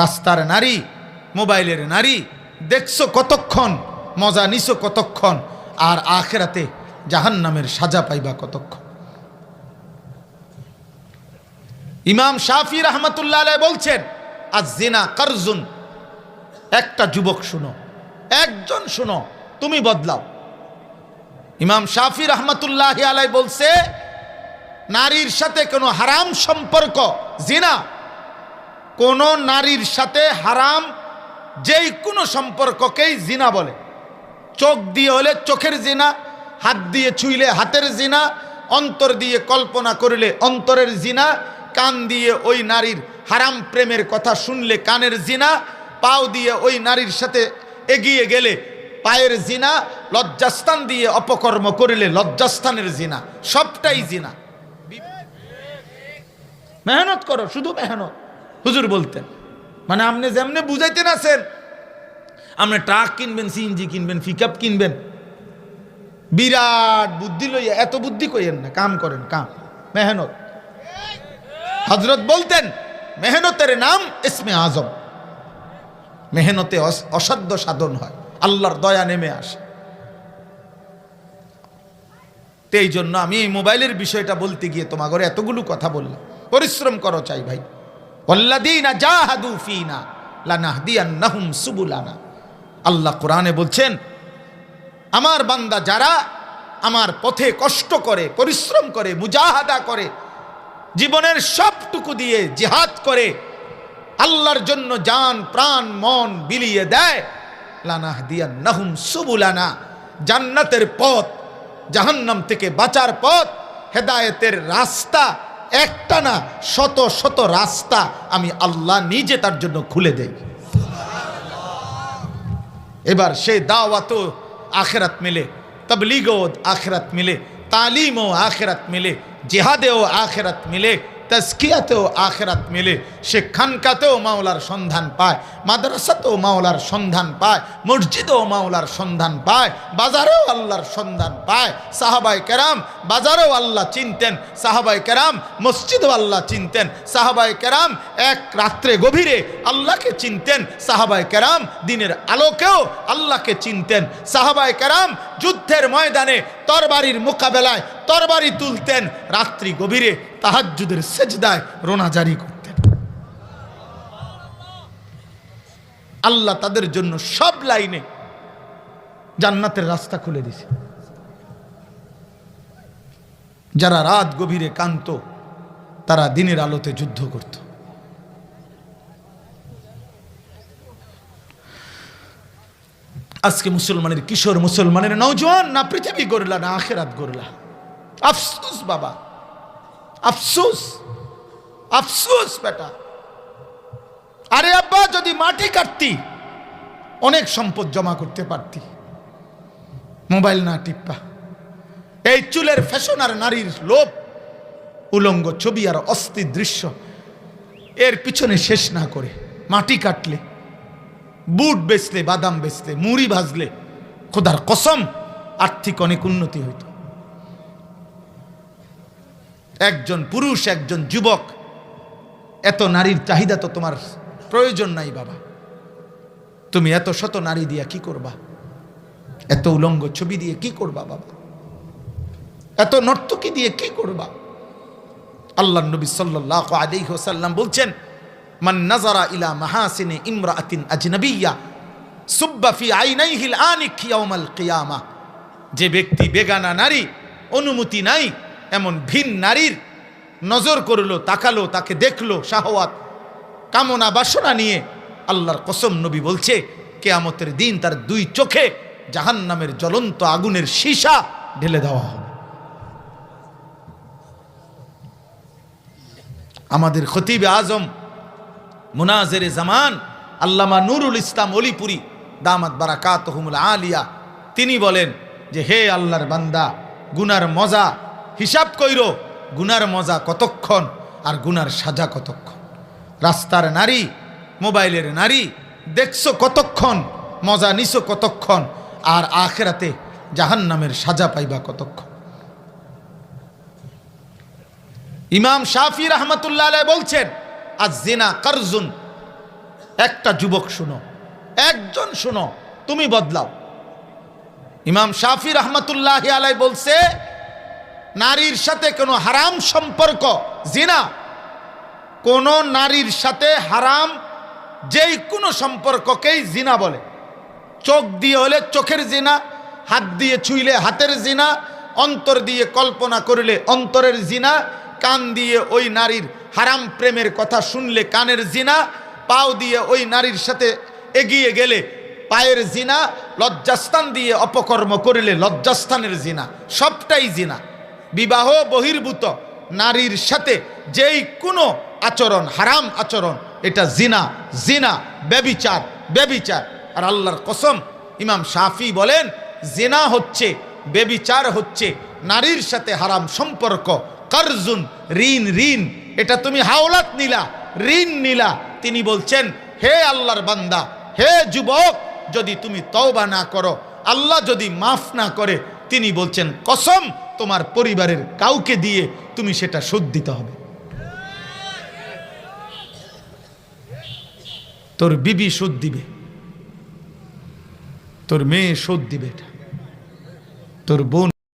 রাস্তার নারী, মোবাইলের নারী, দেখছ কতক্ষণ, মজা নিছো কতক্ষণ, আর আখেরাতে জাহান্নামের সাজা পাইবা কতক্ষণ। ইমাম শাফি রহমতুল্লাহ আলাইহি বলছেন আজ জিনা কারজুন। একটা যুবক শুনো, একজন শুনো, তুমি বদলাও। ইমাম শাফি রহমতুল্লাহ আলাই বলছে, নারীর সাথে কোনো হারাম সম্পর্ক, জিনা কোন নারীর সাথে হারাম যেই কোনো সম্পর্ককেই জিনা বলে। চোখ দিয়ে হলে চোখের জিনা, হাত দিয়ে ছুইলে হাতের জিনা, অন্তর দিয়ে কল্পনা করলে অন্তরের জিনা, কান দিয়ে ওই নারীর হারাম প্রেমের কথা শুনলে কানের জিনা, পাও দিয়ে ওই নারীর সাথে এগিয়ে গেলে পায়ের জিনা, লজ্জাস্থান দিয়ে অপকর্ম করিলে লজ্জাস্থানের জিনা, সবটাই জিনা। মেহনত করো, শুধু মেহনত। হুজুর বলতেন। মানে আপনি যেমনি বুঝাইতেন আছেন, আপনি ট্রাক কিনবেন সিএনজি কিনবেন পিকআপ কিনবেন। বিরাট বুদ্ধি লইয়া, এত বুদ্ধি কইেন না, কাম করেন, কাম। মেহনত। হজরত বলতেন, মেহনতের নাম ইসমে আজম। মেহনতে অস- অসাধ্য সাধন হয়, আল্লাহর দয়া নেমে আসে। তো এই জন্য আমি এই মোবাইলের বিষয়টা বলতে গিয়ে তোমার এতগুলো কথা বললাম। পরিশ্রম করো চাই ভাই। সুবুলানা। আল্লাহ কোরআনে বলছেন, আমার বান্দা যারা আমার পথে কষ্ট করে, পরিশ্রম করে, মুজাহাদা করে, জীবনের সবটুকু দিয়ে জিহাদ করে, আল্লাহর জন্য জান, প্রাণ, মন বিলিয়ে দেয় লানাহ দিয়া নাহুম সুবুলানা। জান্নাতের পথ, জাহান্নাম থেকে বাঁচার পথ, হেদায়েতের রাস্তা একটা না শত শত রাস্তা আমি আল্লাহ নিজে তার জন্য খুলে দেই। এবার সে দাওয়াত আখেরাত মিলে, তবলিগ আখেরাত মিলে তালিমও আখেরাত মিলে জেহাদেও আখেরাত মিলে তস্কিয়াতেও আখেরাত মিলে সে খানকাতেও মাওলার সন্ধান পায় মাদ্রাসাতেও মাওলার সন্ধান পায় মসজিদেও মাওলার সন্ধান পায়, বাজারেও আল্লাহর সন্ধান পায়। সাহাবাই কেরাম বাজারেও আল্লাহ চিনতেন সাহাবাই কেরাম মসজিদও আল্লাহ চিনতেন সাহাবাই কেরাম এক রাত্রে গভীরে আল্লাহকে চিনতেন সাহাবাই কেরাম দিনের আলোকেও আল্লাহকে চিনতেন সাহাবাই কেরাম যুদ্ধের ময়দানে তরবারির মোকাবেলায় তরবারি তুলতেন, রাত্রি গভীরে তাহাজ্জুদের সেজদায় রোনা জারি করতেন। আল্লাহ তাদের জন্য সব লাইনে জান্নাতের রাস্তা খুলে দিছে। যারা রাত গভীরে কান্ত তারা দিনের আলোতে যুদ্ধ করত। আজকে মুসলমানের কিশোর মুসলমানের নৌজওয়ান না পৃথিবী গড়লা, না আখেরাত গড়লা। আফসোস, বাবা। আফসোস। আফসোস, বেটা। আরে আব্বা, যদি মাটি কাটতি, অনেক সম্পদ জমা করতে পারতি। মোবাইল না টিপ্পা এই চুলের ফ্যাশন আর নারীর লোভ, উলঙ্গ ছবি আর অস্থির দৃশ্য, এর পিছনে শেষ না করে। মাটি কাটলে, বুট বেচলে, বাদাম বেচলে, মুড়ি ভাজলে, খোদার কসম, আর্থিক অনেক উন্নতি হইত। একজন পুরুষ, একজন যুবক, এত নারীর চাহিদা তো তোমার প্রয়োজন নাই বাবা। তুমি এত শত নারী দিয়া কি করবা? এত উলঙ্গ ছবি দিয়ে কি করবা বাবা? এত নর্তকী দিয়ে কি করবা? আল্লাহ নবী সাল্লাহ আলাইহি ওয়াসাল্লাম বলছেন, মান নাজারা ইলা মাহাসিনে ইমরাআতিন আজনাবিয়্যা, সুব্বা ফি আইনাইহিল আনিক ইয়াউমাল কিয়ামা। যে ব্যক্তি বেগানা নারী, অনুমতি নাই এমন ভিন নারীর নজর করল, তাকালো, তাকে দেখল, শাহওয়াত, কামনা, বাসনা নিয়ে আল্লাহর কসম নবী বলছে, কেয়ামতের দিন তার দুই চোখে জাহান্নামের জ্বলন্ত আগুনের সীসা ঢেলে দেওয়া হবে। আমাদের খতিব আজম, মুনাজের জামান, আল্লামা নুরুল ইসলাম অলিপুরি, দামাত বারাকাত আলিয়া, তিনি বলেন যে, হে আল্লাহর বান্দা, গুনার মজা হিসাব কইর, গুনার মজা কতক্ষণ আর গুনার সাজা কতক্ষণ? রাস্তার নারী, মোবাইলের নারী, দেখছ কতক্ষণ, মজা নিছো কতক্ষণ আর আখেরাতে জাহান্নামের সাজা পাইবা কতক্ষণ? ইমাম শাফি রহমতুল্লাহ বলছেন আজ জেনা কারজুন। একটা যুবক শুনো, একজন শুনো, তুমি বদলাও। ইমাম শাফি রহমতুল্লাহ আলাই বলছে নারীর সাথে কোনো হারাম সম্পর্ক, জিনা, কোন নারীর সাথে হারাম যেই কোনো সম্পর্ককেই জিনা বলে। চোখ দিয়ে হলে চোখের জিনা, হাত দিয়ে ছুইলে হাতের জিনা, অন্তর দিয়ে কল্পনা করলে অন্তরের জিনা, কান দিয়ে ওই নারীর হারাম প্রেমের কথা শুনলে কানের জিনা, পাও দিয়ে ওই নারীর সাথে এগিয়ে গেলে পায়ের জিনা, লজ্জাস্থান দিয়ে অপকর্ম করিলে লজ্জাস্থানের জিনা, সবটাই জিনা। বিবাহ বহির্ভূত নারীর সাথে যেই কোনো আচরণ, হারাম আচরণ, এটা জিনা জিনা, ব্যবিচার ব্যবিচার। আর আল্লাহর কসম, ইমাম শাফি বলেন, জিনা হচ্ছে বেবিচার হচ্ছে নারীর সাথে হারাম সম্পর্ক। কারজুন, ঋণ ঋণ, এটা তুমি হাওলাত নিলা, ঋণ নিলা। তিনি বলছেন, হে আল্লাহর বান্দা, হে যুবক, যদি তুমি তওবা না করো, আল্লাহ যদি মাফ না করে, তিনি বলছেন, কসম তোমার পরিবারের কাউকে দিয়ে তুমি সেটা শোধ দিতে হবে। তোর বিবি শোধ দিবে। তোর মেয়ে শোধ দিবে এটা। তোর বোন